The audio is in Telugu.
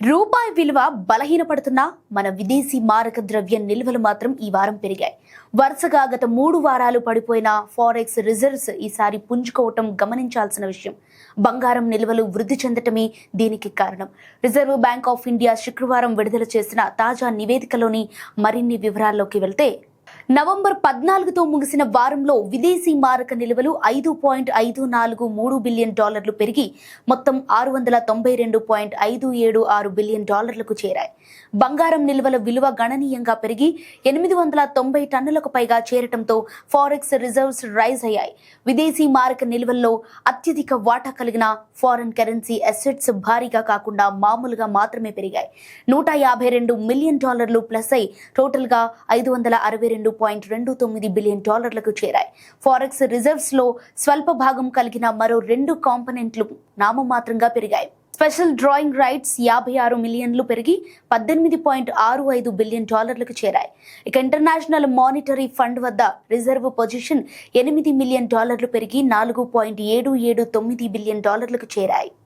రూపాయి విలువ బలహీనపడుతున్నా మన విదేశీ మారక ద్రవ్య నిల్వలు మాత్రం ఈ వారం పెరిగాయి. వరుసగా గత మూడు వారాలు పడిపోయిన ఫారెక్స్ రిజర్వ్స్ ఈసారి పుంజుకోవటం గమనించాల్సిన విషయం. బంగారం నిల్వలు వృద్ధి చెందటమే దీనికి కారణం. రిజర్వ్ బ్యాంక్ ఆఫ్ ఇండియా శుక్రవారం విడుదల చేసిన తాజా నివేదికలోని మరిన్ని వివరాల్లోకి వెళ్తే నవంబర్ పద్నాలుగుతో ముగిసిన వారంలో విదేశీ మారక నిల్వలు ఐదు పాయింట్ ఐదు నాలుగు మూడు బిలియన్ డాలర్లు పెరిగి మొత్తం ఆరు వందల తొంభై రెండు పాయింట్ ఐదు ఏడు ఆరు బిలియన్ డాలర్లకు చేరాయి. బంగారం నిల్వల విలువ గణనీయంగా పెరిగి ఎనిమిది వందల తొంభై టన్నులకు పైగా చేరటంతో ఫారెక్స్ రిజర్వ్స్ రైజ్ అయ్యాయి. విదేశీ మారక నిల్వల్లో అత్యధిక వాటా కలిగిన ఫారెన్ కరెన్సీ అసెట్స్ భారీగా కాకుండా మామూలుగా మాత్రమే పెరిగాయి. నూట యాభై రెండు మిలియన్ డాలర్లు ప్లస్ అయి టోటల్గా ఐదు వందల అరవై రెండు పాయింట్ రెండు తొమ్మిది బిలియన్ డాలర్లకు చేరాయి. ఫారెక్స్ రిజర్వ్స్లో స్వల్ప భాగం కలిగిన మరో రెండు కాంపనెంట్లు నామమాత్రంగా పెరిగాయి. స్పెషల్ డ్రాయింగ్ రైట్స్ యాభై ఆరు మిలియన్లు పెరిగి పద్దెనిమిది పాయింట్ ఆరు ఐదు బిలియన్ డాలర్లకు చేరాయి. ఇక ఇంటర్నేషనల్ మానిటరీ ఫండ్ వద్ద రిజర్వ్ పొజిషన్ ఎనిమిది మిలియన్ డాలర్లు పెరిగి నాలుగు పాయింట్ ఏడు ఏడు తొమ్మిది బిలియన్ డాలర్లకు చేరాయి.